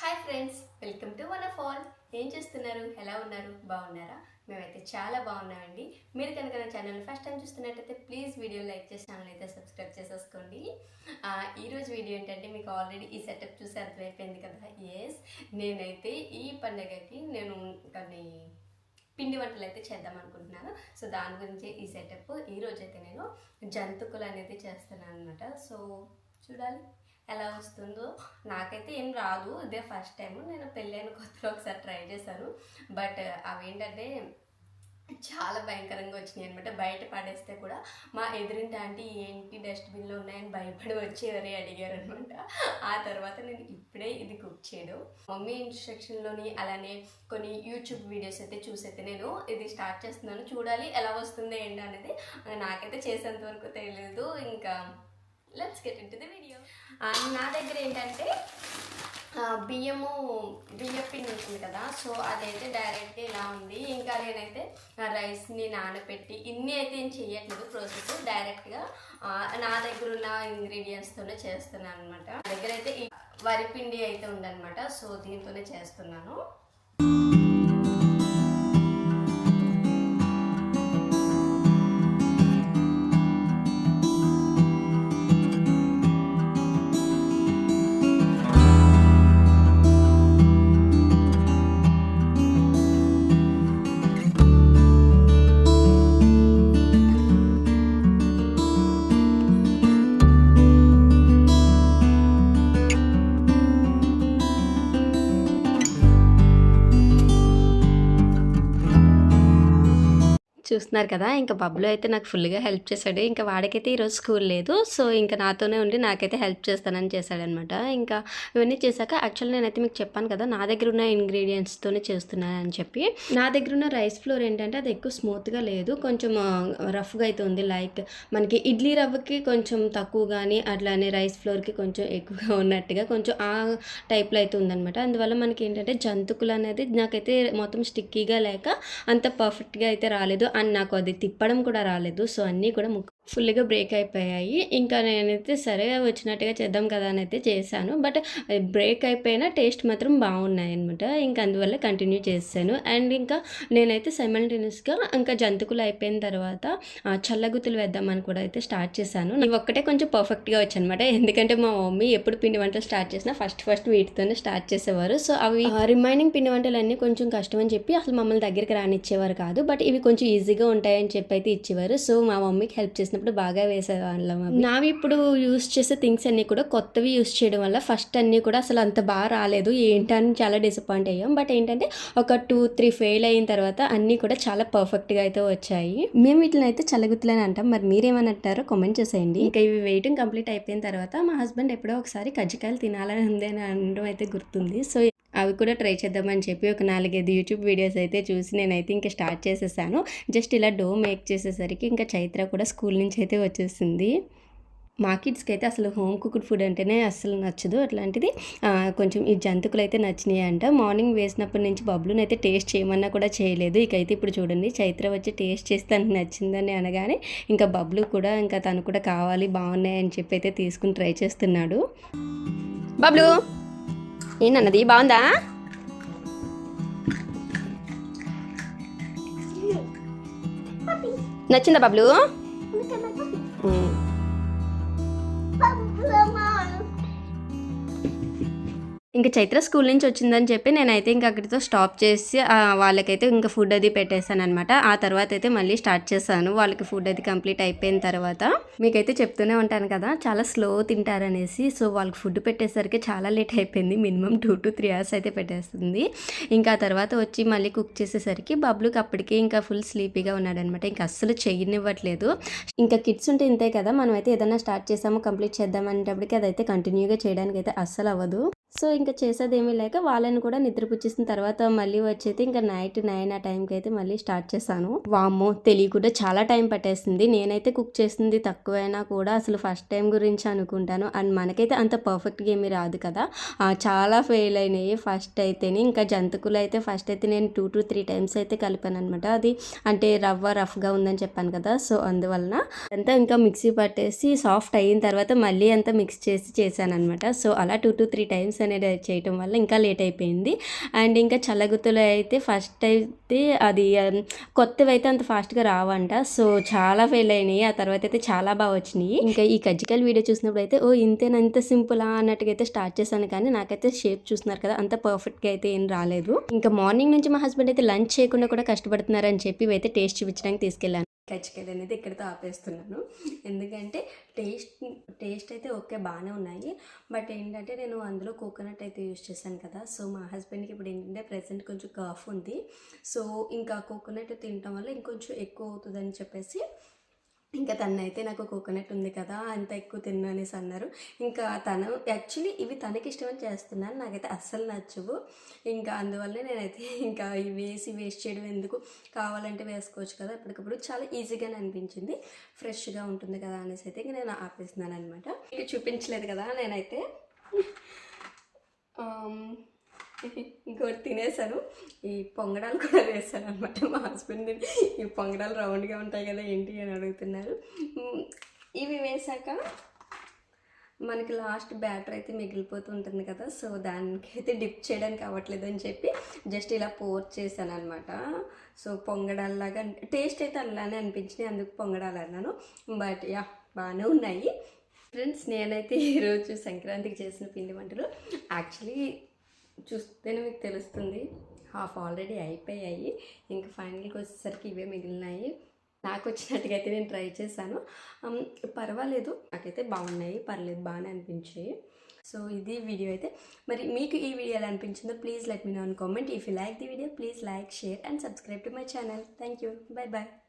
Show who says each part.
Speaker 1: Hi friends welcome to one of all ఏం చేస్తున్నారు? ఎలా ఉన్నారు? బాగున్నారా? మేమైతే చాలా బాగున్నామండి. మీరు కనుక నా ఛానల్ ఫస్ట్ టైం చూస్తున్నట్టయితే ప్లీజ్ వీడియో లైక్ చేసి ఛానల్ అయితే సబ్స్క్రైబ్ చేసేసుకోండి. ఈరోజు వీడియో ఏంటంటే మీకు ఆల్రెడీ ఈ సెటప్ చూసి అర్థమైపోయింది కదా? ఎస్ నేనైతే ఈ పండగకి నేను కొన్ని పిండి వంటలు అయితే చేద్దాం అనుకుంటున్నాను. సో దాని గురించి ఈ సెటప్ ఈ అయితే నేను జంతుకులు అనేది చేస్తున్నాను అనమాట సో చూడాలి. ఎలా వస్తుందో నాకైతే ఏం రాదు. ఇదే ఫస్ట్ టైం నేను పెళ్ళైన కొత్తలో ఒకసారి ట్రై చేశాను. బట్ uh, అవేంటంటే చాలా భయంకరంగా వచ్చినాయి అనమాట బయట పడేస్తే కూడా మా ఎదురింటి ఆంటీ ఏంటి డస్ట్బిన్లో ఉన్నాయని భయపడి వచ్చి ఎవరే అడిగారు అనమాట ఆ తర్వాత నేను ఇప్పుడే ఇది కుక్ చేయడం. మమ్మీ ఇన్స్ట్రక్షన్లోని అలానే కొన్ని యూట్యూబ్ వీడియోస్ అయితే చూసైతే నేను ఇది స్టార్ట్ చేస్తున్నాను. చూడాలి ఎలా వస్తుంది ఏంటి అనేది నాకైతే చేసేంత వరకు తెలియదు. ఇంకా let's get into the video నా దగ్గర ఏంటంటే బియ్యము బియ్య పిండి ఉంటుంది కదా సో అదైతే డైరెక్ట్గా ఇలా ఉంది. ఇంకా నేనైతే రైస్ని నానబెట్టి ఇన్ని అయితే ఏం చేయట్లేదు ప్రాసెస్ డైరెక్ట్గా నా దగ్గర ఉన్న ఇంగ్రీడియంట్స్తోనే చేస్తున్నాను అనమాట నా దగ్గర అయితే వరిపిండి అయితే ఉందన్నమాట సో దీంతోనే చేస్తున్నాను. చూస్తున్నారు కదా ఇంకా బబ్బులు అయితే నాకు ఫుల్గా హెల్ప్ చేశాడు. ఇంకా వాడికైతే ఈరోజు స్కూల్ లేదు. సో ఇంకా నాతోనే ఉండి నాకైతే హెల్ప్ చేస్తానని చేశాడనమాట. ఇంకా ఇవన్నీ చేశాక యాక్చువల్ నేనైతే మీకు చెప్పాను కదా నా దగ్గర ఉన్న ఇంగ్రీడియంట్స్తోనే చేస్తున్నానని చెప్పి. నా దగ్గర ఉన్న రైస్ ఫ్లోర్ ఏంటంటే అది ఎక్కువ స్మూత్గా లేదు. కొంచెం రఫ్గా అయితే ఉంది. లైక్ మనకి ఇడ్లీ రవ్వకి కొంచెం తక్కువ కానీ అట్లానే రైస్ ఫ్లోర్కి కొంచెం ఎక్కువగా ఉన్నట్టుగా కొంచెం ఆ టైప్లో అయితే ఉందన్నమాట అందువల్ల మనకి ఏంటంటే జంతుకులు అనేది నాకైతే మొత్తం స్టిక్కీగా లేక అంత పర్ఫెక్ట్గా అయితే రాలేదు. అండ్ నాకు అది తిప్పడం కూడా రాలేదు. సో అన్నీ కూడా ముక్క ఫుల్గా బ్రేక్ అయిపోయాయి. ఇంకా నేనైతే సరే వచ్చినట్టుగా చేద్దాం కదా అని అయితే చేశాను. బట్ బ్రేక్ అయిపోయినా టేస్ట్ మాత్రం బాగున్నాయి అనమాట ఇంకా అందువల్ల కంటిన్యూ చేశాను. అండ్ ఇంకా నేనైతే సైమల్టేనియస్గా ఇంకా జంతుకులు అయిపోయిన తర్వాత ఆ, చల్లగుత్తులు వేద్దామని కూడా అయితే స్టార్ట్ చేశాను. ఇవి ఒక్కటే కొంచెం పర్ఫెక్ట్గా వచ్చనమాట ఎందుకంటే మా మమ్మీ ఎప్పుడు పిండి వంటలు స్టార్ట్ చేసినా ఫస్ట్ ఫస్ట్ వీటితోనే స్టార్ట్ చేసేవారు. సో అవి రిమైనింగ్ పిండి వంటలు అన్నీ కొంచెం కష్టం అని చెప్పి అసలు మమ్మల్ని దగ్గరికి రానిచ్చేవారు కాదు. బట్ ఇవి కొంచెం ఈజీగా ఉంటాయని చెప్పి అయితే ఇచ్చేవారు. సో మా మమ్మీకి హెల్ప్ చేసినప్పుడు బాగా వేసేవాళ్ళం. నావి ఇప్పుడు యూస్ చేసే థింగ్స్ అన్నీ కూడా కొత్తవి యూస్ చేయడం వల్ల ఫస్ట్ అన్నీ కూడా అసలు అంత బాగా రాలేదు. ఏంటని చాలా డిసప్పాయింట్ అయ్యాం. బట్ ఏంటంటే ఒక టూ త్రీ ఫెయిల్ అయిన తర్వాత అన్నీ కూడా చాలా పర్ఫెక్ట్గా అయితే వచ్చాయి. మేము వీటిని అయితే చల్లగుత్తులని అంటాం. మరి మీరేమని అంటారో కామెంట్ చేసేయండి. ఇంకా ఇవి వెయిటింగ్ కంప్లీట్ అయిపోయిన తర్వాత మా హస్బెండ్ ఎప్పుడో ఒకసారి కజ్జికాయలు తినాలని ఉంది అని అనడం అయితే గుర్తుంది. సో అవి కూడా ట్రై చేద్దామని చెప్పి ఒక నాలుగైదు యూట్యూబ్ వీడియోస్ అయితే చూసి నేనైతే ఇంకా స్టార్ట్ చేసేసాను. జస్ట్ ఇలా డో మేక్ చేసేసరికి ఇంకా చైత్ర కూడా స్కూల్ నుంచి అయితే వచ్చేసింది. మా కిడ్స్కి అయితే అసలు హోమ్ కుక్డ్ ఫుడ్ అంటేనే అసలు నచ్చదు. అట్లాంటిది కొంచెం ఈ జంతుకులు అయితే నచ్చినాయి అంట మార్నింగ్ వేసినప్పటి నుంచి బబ్లుని అయితే టేస్ట్ చేయమన్నా కూడా చేయలేదు. ఇకైతే ఇప్పుడు చూడండి చైత్ర వచ్చి టేస్ట్ చేసి తనకు నచ్చిందని అనగానే ఇంకా బబ్లు కూడా ఇంకా తను కూడా కావాలి బాగున్నాయి అని చెప్పి అయితే తీసుకుని ట్రై చేస్తున్నాడు. బబ్లు! ఏంటన్నది బాగుందా? నచ్చిందా బబ్లు? ఇంకా చైత్ర స్కూల్ నుంచి వచ్చిందని చెప్పి నేనైతే ఇంకా అక్కడితో స్టాప్ చేసి వాళ్ళకైతే ఇంకా ఫుడ్ అది పెట్టేశాను అనమాట ఆ తర్వాత అయితే మళ్ళీ స్టార్ట్ చేశాను. వాళ్ళకి ఫుడ్ అది కంప్లీట్ అయిపోయిన తర్వాత మీకైతే చెప్తూనే ఉంటాను కదా చాలా స్లో తింటారనేసి. సో వాళ్ళకి ఫుడ్ పెట్టేసరికి చాలా లేట్ అయిపోయింది. Minimum two to three hours అయితే పెట్టేస్తుంది. ఇంకా ఆ తర్వాత వచ్చి మళ్ళీ కుక్ చేసేసరికి బబ్లుకి అప్పటికే ఇంకా ఫుల్ స్లీపీగా ఉన్నాడనమాట ఇంకా అస్సలు చెయ్యనివ్వట్లేదు ఇంకా కిడ్స్ ఉంటే ఇంతే కదా మనం అయితే ఏదైనా స్టార్ట్ చేసాము కంప్లీట్ చేద్దాం అనేటప్పటికి అదైతే కంటిన్యూగా చేయడానికి అయితే అస్సలు అవ్వదు సో ఇంకా చేసేదేమీ లేక వాళ్ళని కూడా నిద్రపుచ్చేసిన తర్వాత మళ్ళీ వచ్చేది ఇంకా నైట్ నైన్ ఆ టైంకి అయితే మళ్ళీ స్టార్ట్ చేశాను. వామ్మో! తెలియకుండా చాలా టైం పట్టేసింది. నేనైతే కుక్ చేసింది తక్కువైనా కూడా అసలు ఫస్ట్ టైం గురించి అనుకుంటాను. అండ్ మనకైతే అంత పర్ఫెక్ట్గా ఏమీ రాదు కదా. చాలా ఫెయిల్ అయినాయి ఫస్ట్ అయితేనే. ఇంకా జంతుకులు అయితే ఫస్ట్ అయితే నేను టూ టు త్రీ టైమ్స్ అయితే కలిపాను అనమాట అది అంటే రవ్వ రఫ్గా ఉందని చెప్పాను కదా. సో అందువలన అంతా ఇంకా మిక్సీ పట్టేసి సాఫ్ట్ అయిన తర్వాత మళ్ళీ అంతా మిక్స్ చేసి చేశాను అనమాట సో అలా టూ టు త్రీ టైమ్స్ అనేది చేయటం వల్ల ఇంకా లేట్ అయిపోయింది. అండ్ ఇంకా చల్లగుత్తులు అయితే ఫస్ట్ అయితే అది కొత్తవి అయితే అంత ఫాస్ట్గా రావంట. సో చాలా ఫెయిల్ అయినాయి. ఆ తర్వాత అయితే చాలా బాగా వచ్చినాయి. ఇంకా ఈ కజ్జికాయలు వీడియో చూసినప్పుడు అయితే ఓ ఇంతేనా ఇంత సింపులా అన్నట్టుగా అయితే స్టార్ట్ చేశాను. కానీ నాకైతే షేప్ చూస్తున్నారు కదా అంత పర్ఫెక్ట్గా అయితే ఏం రాలేదు. ఇంకా మార్నింగ్ నుంచి మా హస్బెండ్ అయితే లంచ్ చేయకుండా కూడా కష్టపడుతున్నారని చెప్పి అయితే టేస్ట్ చూపించడానికి తీసుకెళ్ళాను. కచ్చికాయలు అనేది ఇక్కడితో ఆపేస్తున్నాను. ఎందుకంటే టేస్ట్ టేస్ట్ అయితే ఓకే బాగానే ఉన్నాయి. బట్ ఏంటంటే నేను అందులో కోకోనట్ అయితే యూస్ చేశాను కదా. సో మా హస్బెండ్కి ఇప్పుడు ఏంటంటే ప్రజెంట్ కొంచెం కాఫ్ ఉంది. సో ఇంకా కోకోనట్ తినటం వల్ల ఇంకొంచెం ఎక్కువ అవుతుందని చెప్పేసి ఇంకా తనైతే నాకు కోకోనట్ ఉంది కదా అంత ఎక్కువ తిన్నా అనేసి అన్నారు. ఇంకా తను యాక్చువల్లీ ఇవి తనకి ఇష్టమని చేస్తున్నాను నాకైతే అస్సలు నచ్చవు. ఇంకా అందువల్ల నేనైతే ఇంకా ఇవి వేసి వేస్ట్ చేయడం ఎందుకు? కావాలంటే వేసుకోవచ్చు కదా ఎప్పటికప్పుడు చాలా ఈజీగానే అనిపించింది. ఫ్రెష్గా ఉంటుంది కదా అనేసి అయితే ఇంకా నేను ఆపేస్తున్నాను అనమాట ఇక చూపించలేదు కదా నేనైతే. ఇంకోటి తినేసాను ఈ పొంగడాలు కూడా వేసాను అనమాట మా హస్బెండ్ ఈ పొంగడాలు రౌండ్గా ఉంటాయి కదా ఏంటి అని అడుగుతున్నారు. ఇవి వేసాక మనకి లాస్ట్ బ్యాటర్ అయితే మిగిలిపోతూ ఉంటుంది కదా సో దానికైతే డిప్ చేయడానికి అవ్వట్లేదు అని చెప్పి జస్ట్ ఇలా పోర్ చేశాను అనమాట సో పొంగడాల్లాగా టేస్ట్ అయితే అలానే అనిపించినాయి అందుకు పొంగడాలు అన్నాను. బట్ యా బాగానే ఉన్నాయి. ఫ్రెండ్స్ నేనైతే ఈరోజు సంక్రాంతికి చేసిన పిండి వంటలు యాక్చువల్లీ చూస్తేనే మీకు తెలుస్తుంది. హాఫ్ ఆల్రెడీ అయిపోయాయి. ఇంకా ఫైనల్కి వచ్చేసరికి ఇవే మిగిలినాయి. నాకు వచ్చినట్టుగా అయితే నేను ట్రై చేశాను. పర్వాలేదు. నాకైతే బాగున్నాయి. పర్లేదు బాగానే అనిపించాయి. సో ఇది వీడియో అయితే. మరి మీకు ఈ వీడియో ఎలా అనిపించిందో please let me know comment. If you like the video please like share and subscribe to my channel thank you bye bye